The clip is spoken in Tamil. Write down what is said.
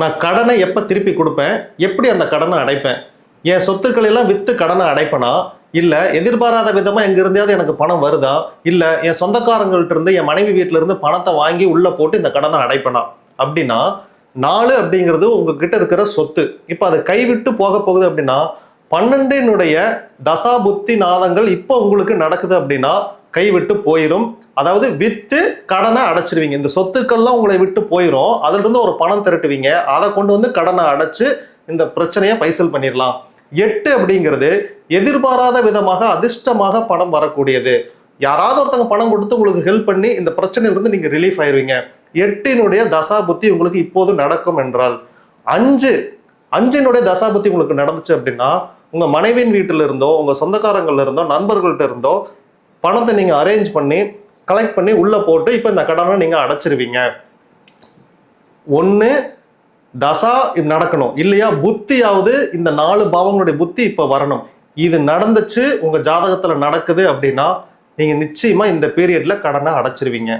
நான் கடனை எப்போ திருப்பி கொடுப்பேன்? எப்படி அந்த கடனை அடைப்பேன்? என் சொத்துக்களை எல்லாம் விற்று கடனை அடைப்பனா? இல்லை எதிர்பாராத விதமாக எங்கேருந்தையாவது எனக்கு பணம் வருதா? இல்லை என் சொந்தக்காரங்கள்ட்ட இருந்து என் மனைவி வீட்டிலேருந்து பணத்தை வாங்கி உள்ளே போட்டு இந்த கடனை அடைப்பனா? அப்படின்னா நாலு அப்படிங்கிறது உங்ககிட்ட இருக்கிற சொத்து. இப்போ அது கைவிட்டு போக போகுது அப்படின்னா பன்னெண்டினுடைய தசா புத்தி நாதங்கள் இப்போ உங்களுக்கு நடக்குது அப்படின்னா கைவிட்டு போயிடும் அதாவது வித்து கடனை அடைச்சிருவீங்க. இந்த சொத்துக்கள்லாம் உங்களை விட்டு போயிடும் அதிலிருந்து ஒரு பணம் திரட்டுவீங்க. அதை கொண்டு வந்து கடனை அடைச்சு இந்த பிரச்சனையை பைசல் பண்ணிடலாம் எட்டு அப்படிங்கிறது எதிர்பாராத விதமாக அதிர்ஷ்டமாக பணம் வரக்கூடியது. யாராவது ஒருத்தங்க பணம் கொடுத்து உங்களுக்கு ஹெல்ப் பண்ணி இந்த பிரச்சனையிலிருந்து நீங்க ரிலீஃப் ஆயிருவீங்க. எட்டினுடைய தசா புத்தி உங்களுக்கு இப்போது நடக்கும் என்றால் அஞ்சு அஞ்சினுடைய தசா புத்தி உங்களுக்கு நடந்துச்சு அப்படின்னா உங்க மனைவியின் வீட்டில இருந்தோ உங்க சொந்தக்காரங்கள்ல இருந்தோ நண்பர்கள்ட்ட இருந்தோ பணத்தை நீங்கள் அரேஞ்ச் பண்ணி கலெக்ட் பண்ணி உள்ளே போட்டு இப்போ இந்த கடனை நீங்கள் அடைச்சிருவீங்க. ஒன்று தசா நடக்கணும். இல்லையா? புத்தியாவது இந்த நாலு பாவங்களுடைய புத்தி இப்போ வரணும். இது நடந்துச்சு உங்கள் ஜாதகத்தில் நடக்குது அப்படின்னா நீங்கள் நிச்சயமாக இந்த பீரியடில் கடனை அடைச்சிருவீங்க.